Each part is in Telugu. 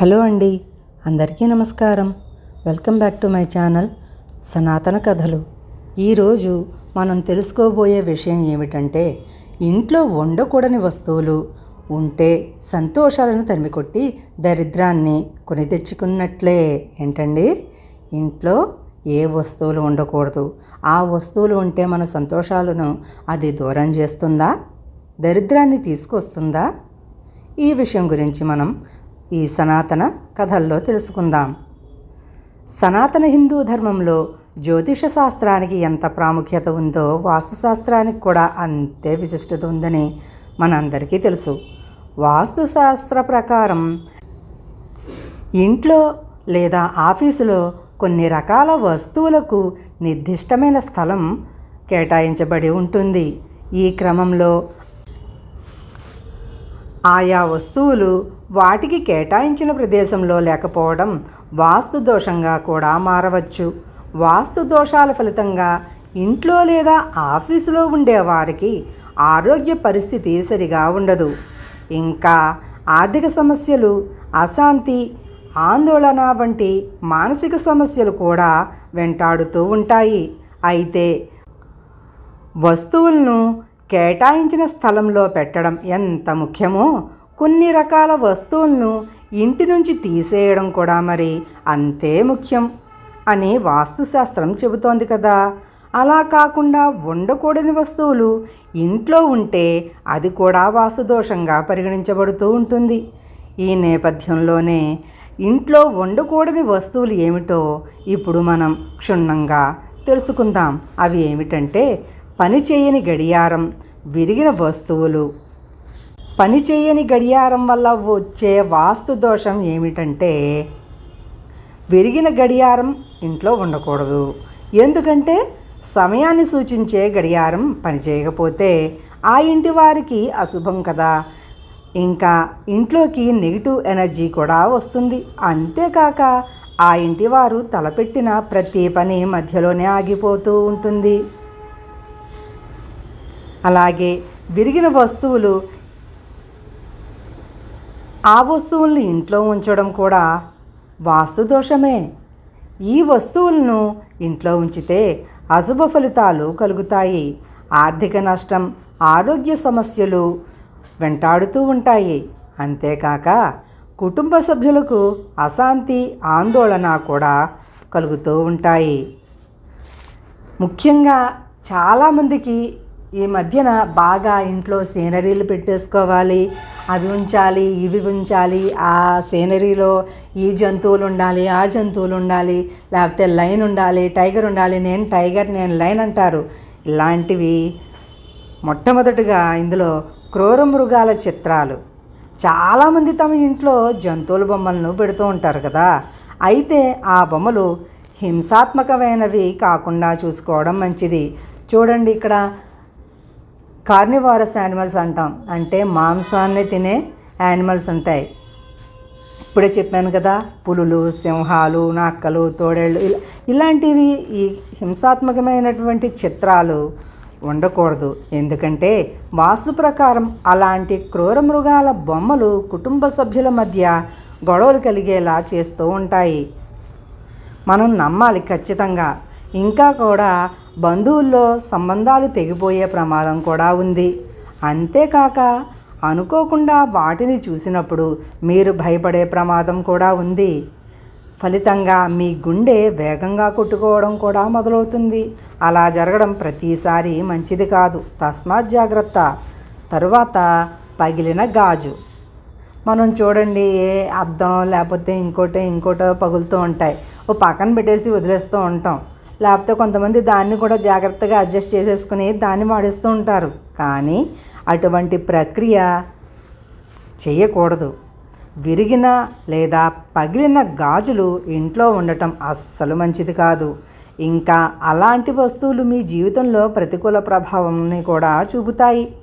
హలో అండి అందరికీ నమస్కారం. Welcome back to my channel Sanatana Kathalu. ఈరోజు మనం తెలుసుకోబోయే విషయం ఏమిటంటే ఇంట్లో వండకూడని వస్తువులు ఉంటే సంతోషాలను తరిమికొట్టి దరిద్రాన్ని కొని తెచ్చుకున్నట్లే. ఏంటండి? ఇంట్లో ఏ వస్తువులు ఉండకూడదు ఆ వస్తువులు ఉంటే మన సంతోషాలను అది దూరం చేస్తుందా? దరిద్రాన్ని తీసుకొస్తుందా? ఈ విషయం గురించి మనం ఈ సనాతన కథల్లో తెలుసుకుందాం. సనాతన హిందూ ధర్మంలో జ్యోతిష శాస్త్రానికి ఎంత ప్రాముఖ్యత ఉందో వాస్తుశాస్త్రానికి కూడా అంతే విశిష్టత ఉందని మనందరికీ తెలుసు. వాస్తుశాస్త్ర ప్రకారం ఇంట్లో లేదా ఆఫీసులో కొన్ని రకాల వస్తువులకు నిర్దిష్టమైన స్థలం కేటాయించబడి ఉంటుంది. ఈ క్రమంలో ఆయా వస్తువులు వాటికి కేటాయించిన ప్రదేశంలో లేకపోవడం వాస్తు దోషంగా కూడా మారవచ్చు. వాస్తు దోషాల ఫలితంగా ఇంట్లో లేదా ఆఫీసులో ఉండే వారికి ఆరోగ్య పరిస్థితి సరిగా ఉండదు. ఇంకా ఆర్థిక సమస్యలు అశాంతి ఆందోళన వంటి మానసిక సమస్యలు కూడా వెంటాడుతూ ఉంటాయి. అయితే వస్తువులను కేటాయించిన స్థలంలో పెట్టడం ఎంత ముఖ్యమో? కొన్ని రకాల వస్తువులను ఇంటి నుంచి తీసేయడం కూడా మరి అంతే ముఖ్యం అని వాస్తుశాస్త్రం చెబుతోంది కదా. అలా కాకుండా ఉండకూడని వస్తువులు ఇంట్లో ఉంటే అది కూడా వాస్తుదోషంగా పరిగణించబడుతూ ఉంటుంది. ఈ నేపథ్యంలోనే ఇంట్లో వండకూడని వస్తువులు ఏమిటో ఇప్పుడు మనం క్షుణ్ణంగా తెలుసుకుందాం. అవి ఏమిటంటే పని చేయని గడియారం విరిగిన వస్తువులు. పని చేయని గడియారం వల్ల వచ్చే వాస్తు దోషం ఏమిటంటే విరిగిన గడియారం ఇంట్లో ఉండకూడదు. ఎందుకంటే సమయాన్ని సూచించే గడియారం పనిచేయకపోతే ఆ ఇంటి వారికి అశుభం కదా. ఇంకా ఇంట్లోకి నెగిటివ్ ఎనర్జీ కూడా వస్తుంది. అంతేకాక ఆ ఇంటి వారు తలపెట్టిన ప్రతి పని మధ్యలోనే ఆగిపోతూ ఉంటుంది. అలాగే విరిగిన వస్తువులు ఆ వస్తువుల్ని ఇంట్లో ఉంచడం కూడా వాస్తు దోషమే ఈ వస్తువులను ఇంట్లో ఉంచితే అశుభ ఫలితాలు కలుగుతాయి. ఆర్థిక నష్టం ఆరోగ్య సమస్యలు వెంటాడుతూ ఉంటాయి. అంతేకాక కుటుంబ సభ్యులకు అశాంతి ఆందోళన కూడా కలుగుతూ ఉంటాయి. ముఖ్యంగా చాలామందికి ఈ మధ్యన బాగా ఇంట్లో సీనరీలు పెట్టేసుకోవాలి అవి ఉంచాలి ఇవి ఉంచాలి ఆ సీనరీలో ఈ జంతువులు ఉండాలి ఆ జంతువులు ఉండాలి లేకపోతే లైన్ ఉండాలి టైగర్ ఉండాలి నేను టైగర్ నేను లైన్ అంటారు. ఇలాంటివి మొట్టమొదటిగా ఇందులో క్రూర మృగాల చిత్రాలు. చాలామంది తమ ఇంట్లో జంతువుల బొమ్మలను పెడుతూ ఉంటారు కదా. అయితే ఆ బొమ్మలు హింసాత్మకమైనవి కాకుండా చూసుకోవడం మంచిది. చూడండి ఇక్కడ కార్నివారస్ యానిమల్స్ అంటాం. అంటే మాంసాన్ని తినే యానిమల్స్ ఉంటాయి. ఇప్పుడే చెప్పాను కదా పులులు సింహాలు నక్కలు తోడేళ్ళు ఇలా ఇలాంటివి ఈ హింసాత్మకమైనటువంటి చిత్రాలు ఉండకూడదు. ఎందుకంటే వాస్తు ప్రకారం అలాంటి క్రూర మృగాల బొమ్మలు కుటుంబ సభ్యుల మధ్య గొడవలు కలిగేలా చేస్తూ ఉంటాయి. మనం నమ్మాలి ఖచ్చితంగా. ఇంకా కూడా బంధువుల్లో సంబంధాలు తెగిపోయే ప్రమాదం కూడా ఉంది. అంతేకాక అనుకోకుండా వాటిని చూసినప్పుడు మీరు భయపడే ప్రమాదం కూడా ఉంది. ఫలితంగా మీ గుండె వేగంగా కొట్టుకోవడం కూడా మొదలవుతుంది. అలా జరగడం ప్రతిసారి మంచిది కాదు. తస్మాత్ జాగ్రత్త. తరువాత పగిలిన గాజు. మనం చూడండి ఏ అద్దం లేకపోతే ఇంకోటి ఇంకోటో పగులుతూ ఉంటాయి. ఓ పక్కన పెట్టేసి వదిలేస్తూ ఉంటాం. లేకపోతే కొంతమంది దాన్ని కూడా జాగ్రత్తగా అడ్జస్ట్ చేసేసుకుని దాన్ని వాడిస్తూ ఉంటారు. కానీ అటువంటి ప్రక్రియ చేయకూడదు. విరిగిన లేదా పగిలిన గాజులు ఇంట్లో ఉండటం అస్సలు మంచిది కాదు. ఇంకా అలాంటి వస్తువులు మీ జీవితంలో ప్రతికూల ప్రభావంని కూడా చూపుతాయి.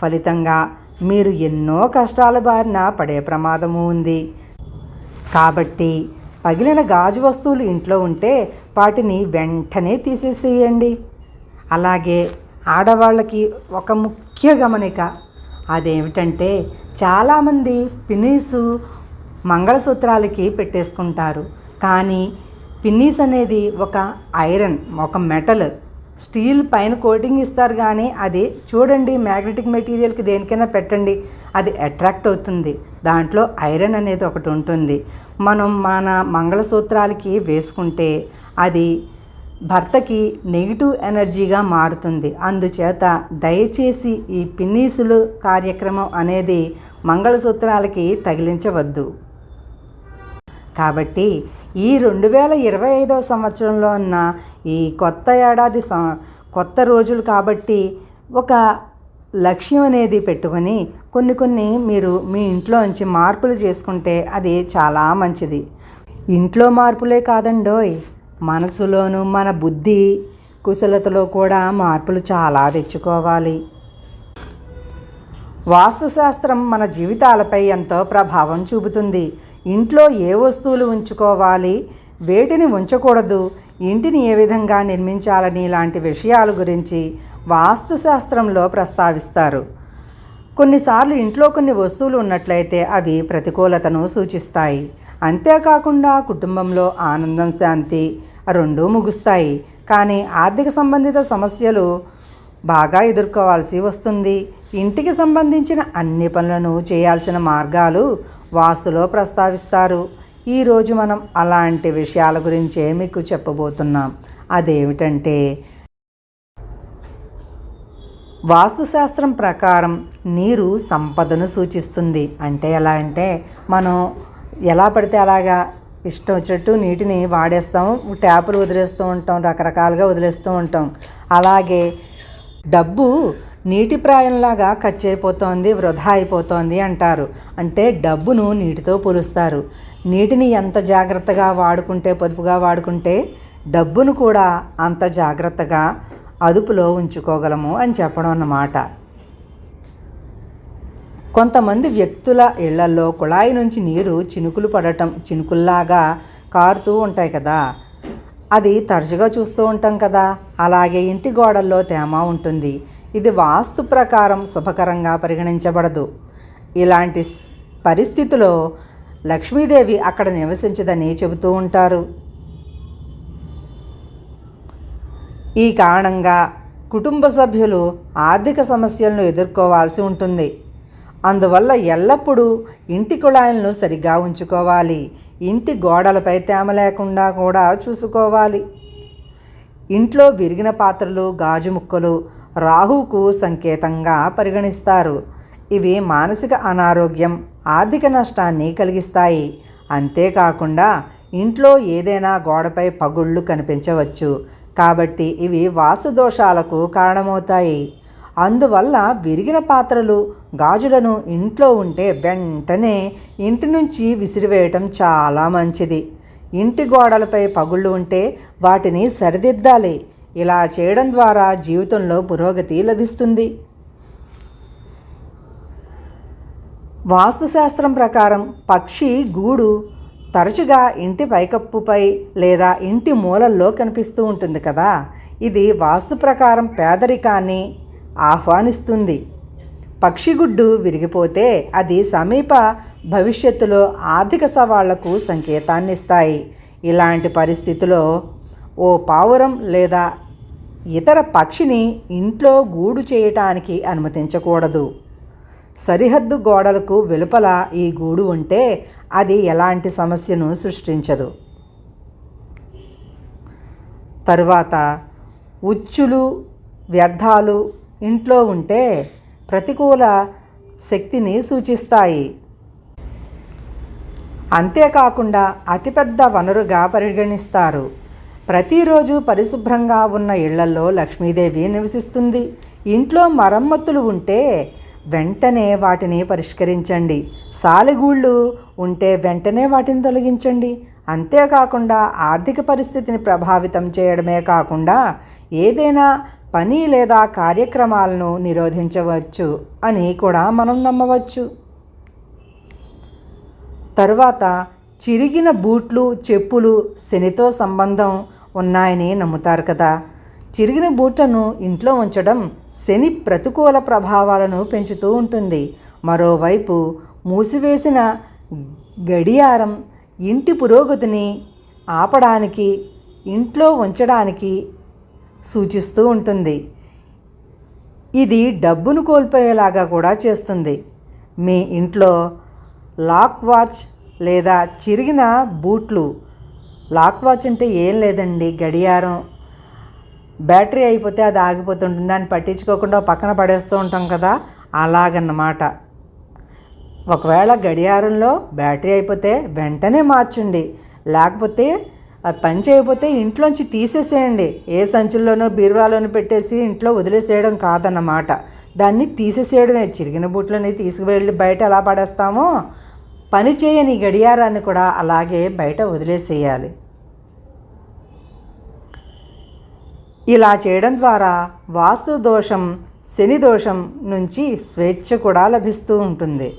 ఫలితంగా మీరు ఎన్నో కష్టాల బారిన పడే ప్రమాదము ఉంది. కాబట్టి పగిలిన గాజు వస్తువులు ఇంట్లో ఉంటే వాటిని వెంటనే తీసేసేయండి. అలాగే ఆడవాళ్ళకి ఒక ముఖ్య గమనిక అదేమిటంటే చాలామంది పినీసు మంగళసూత్రాలకి పెట్టేసుకుంటారు. కానీ పిన్నీస్ అనేది ఒక ఐరన్ ఒక మెటల్. స్టీల్ పైన కోటింగ్ ఇస్తారు కానీ అది చూడండి మ్యాగ్నెటిక్ మెటీరియల్కి దేనికైనా పెట్టండి. అది అట్రాక్ట్ అవుతుంది. దాంట్లో ఐరన్ అనేది ఒకటి ఉంటుంది. మనం మన మంగళసూత్రాలకి వేసుకుంటే అది భర్తకి నెగిటివ్ ఎనర్జీగా మారుతుంది. అందుచేత దయచేసి ఈ పిన్నీసులు కార్యక్రమం అనేది మంగళసూత్రాలకి తగిలించవద్దు. కాబట్టి ఈ రెండు వేల ఇరవై ఐదవ సంవత్సరంలో ఉన్న ఈ కొత్త ఏడాది స కొత్త రోజులు కాబట్టి ఒక లక్ష్యం అనేది పెట్టుకొని కొన్ని కొన్ని మీరు మీ ఇంట్లోంచి మార్పులు చేసుకుంటే అది చాలా మంచిది. ఇంట్లో మార్పులే కాదండోయ్. మనసులోను మన బుద్ధి కుశలతలో కూడా మార్పులు చాలా తెచ్చుకోవాలి. వాస్తుశాస్త్రం మన జీవితాలపై ఎంతో ప్రభావం చూపుతుంది. ఇంట్లో ఏ వస్తువులు ఉంచుకోవాలి? వేటిని ఉంచకూడదు? ఇంటిని ఏ విధంగా నిర్మించాలని లాంటి విషయాల గురించి వాస్తుశాస్త్రంలో ప్రస్తావిస్తారు. కొన్నిసార్లు ఇంట్లో కొన్ని వస్తువులు ఉన్నట్లయితే అవి ప్రతికూలతను సూచిస్తాయి. అంతేకాకుండా కుటుంబంలో ఆనందం శాంతి రెండూ ముగుస్తాయి. కానీ ఆర్థిక సంబంధిత సమస్యలు బాగా ఎదుర్కోవాల్సి వస్తుంది. ఇంటికి సంబంధించిన అన్ని పనులను చేయాల్సిన మార్గాలు వాసులో ప్రస్తావిస్తారు. ఈరోజు మనం అలాంటి విషయాల గురించే మీకు చెప్పబోతున్నాం. అదేమిటంటే వాస్తుశాస్త్రం ప్రకారం నీరు సంపదను సూచిస్తుంది. అంటే ఎలా అంటే మనం ఎలా పడితే అలాగా ఇష్టం వచ్చినట్టు నీటిని వాడేస్తాం ట్యాపులు వదిలేస్తూ ఉంటాం రకరకాలుగా వదిలేస్తూ ఉంటాం. అలాగే డబ్బు నీటి ప్రాయంలాగా ఖర్చు అయిపోతోంది వృధా అయిపోతోంది అంటారు. అంటే డబ్బును నీటితో పోలుస్తారు. నీటిని ఎంత జాగ్రత్తగా వాడుకుంటే పొదుపుగా వాడుకుంటే డబ్బును కూడా అంత జాగ్రత్తగా అదుపులో ఉంచుకోగలము అని చెప్పడం అన్నమాట. కొంతమంది వ్యక్తుల ఇళ్ళలో కుళాయి నుంచి నీరు చినుకులు పడటం చినుకుల్లాగా కారుతూ ఉంటాయి కదా. అది తరచుగా చూస్తూ ఉంటాం కదా. అలాగే ఇంటి గోడల్లో తేమ ఉంటుంది. ఇది వాస్తు ప్రకారం శుభకరంగా పరిగణించబడదు. ఇలాంటి పరిస్థితిలో లక్ష్మీదేవి అక్కడ నివసించదని చెబుతూ ఉంటారు. ఈ కారణంగా కుటుంబ సభ్యులు ఆర్థిక సమస్యలను ఎదుర్కోవాల్సి ఉంటుంది. అందువల్ల ఎల్లప్పుడూ ఇంటి కుళాయిలను సరిగ్గా ఉంచుకోవాలి. ఇంటి గోడలపై తేమ లేకుండా కూడా చూసుకోవాలి. ఇంట్లో విరిగిన పాత్రలు గాజు ముక్కలు రాహువుకు సంకేతంగా పరిగణిస్తారు. ఇవి మానసిక అనారోగ్యం ఆర్థిక నష్టాన్ని కలిగిస్తాయి. అంతేకాకుండా ఇంట్లో ఏదైనా గోడపై పగుళ్ళు కనిపించవచ్చు. కాబట్టి ఇవి వాసుదోషాలకు కారణమవుతాయి. అందువల్ల విరిగిన పాత్రలు గాజులను ఇంట్లో ఉంటే వెంటనే ఇంటి నుంచి విసిరివేయటం చాలా మంచిది. ఇంటి గోడలపై పగుళ్ళు ఉంటే వాటిని సరిదిద్దాలి. ఇలా చేయడం ద్వారా జీవితంలో పురోగతి లభిస్తుంది. వాస్తుశాస్త్రం ప్రకారం పక్షి గూడు తరచుగా ఇంటి పైకప్పుపై లేదా ఇంటి మూలల్లో కనిపిస్తూ ఉంటుంది కదా. ఇది వాస్తు ప్రకారం పేదరికాన్ని ఆహ్వానిస్తుంది. పక్షిగుడ్డు విరిగిపోతే అది సమీప భవిష్యత్తులో ఆర్థిక సవాళ్ళకు సంకేతాన్ని ఇస్తాయి ఇలాంటి పరిస్థితిలో ఓ పావురం లేదా ఇతర పక్షిని ఇంట్లో గూడు చేయటానికి అనుమతించకూడదు. సరిహద్దు గోడలకు వెలుపల ఈ గూడు ఉంటే అది ఎలాంటి సమస్యను సృష్టించదు. తరువాత ఉచ్చులు వ్యర్థాలు ఇంట్లో ఉంటే ప్రతికూల శక్తిని సూచిస్తాయి. అంతేకాకుండా అతిపెద్ద వనరుగా పరిగణిస్తారు. ప్రతిరోజు పరిశుభ్రంగా ఉన్న ఇళ్ళలో లక్ష్మీదేవి నివసిస్తుంది. ఇంట్లో మరమ్మతులు ఉంటే వెంటనే వాటిని పరిష్కరించండి. సాలెగూళ్ళు ఉంటే వెంటనే వాటిని తొలగించండి. అంతేకాకుండా ఆర్థిక పరిస్థితిని ప్రభావితం చేయడమే కాకుండా ఏదైనా పని లేదా కార్యక్రమాలను నిరోధించవచ్చు అని కూడా మనం నమ్మవచ్చు. తరువాత చిరిగిన బూట్లు చెప్పులు శనితో సంబంధం ఉన్నాయని నమ్ముతారు కదా. చిరిగిన బూట్లను ఇంట్లో ఉంచడం శని ప్రతికూల ప్రభావాలను పెంచుతూ ఉంటుంది. మరోవైపు మూసివేసిన గడియారం ఇంటి పురోగతిని ఆపడానికి ఇంట్లో ఉంచడానికి సూచిస్తూ ఉంటుంది. ఇది డబ్బును కోల్పోయేలాగా కూడా చేస్తుంది. మీ ఇంట్లో లాక్ వాచ్ లేదా చిరిగిన బూట్లు. లాక్ వాచ్ అంటే ఏం లేదండి గడియారం. బ్యాటరీ అయిపోతే అది ఆగిపోతుంటుంది. దాన్ని పట్టించుకోకుండా పక్కన పడేస్తూ ఉంటాం కదా అలాగన్నమాట. ఒకవేళ గడియారంలో బ్యాటరీ అయిపోతే వెంటనే మార్చండి. లేకపోతే అది పని చేయకపోతే ఇంట్లోంచి తీసేసేయండి. ఏ సంచుల్లోనో బీరువాలోనో పెట్టేసి ఇంట్లో వదిలేసేయడం కాదన్నమాట. దాన్ని తీసేసేయడమే. చిరిగిన బూట్లని తీసుకువెళ్ళి బయట ఎలా పడేస్తామో? పని చేయని గడియారాన్ని కూడా అలాగే బయట వదిలేసేయాలి. ఇలా చేయడం ద్వారా వాస్తు దోషం శని దోషం నుంచి స్వేచ్ఛ కూడా లభిస్తూ ఉంటుంది.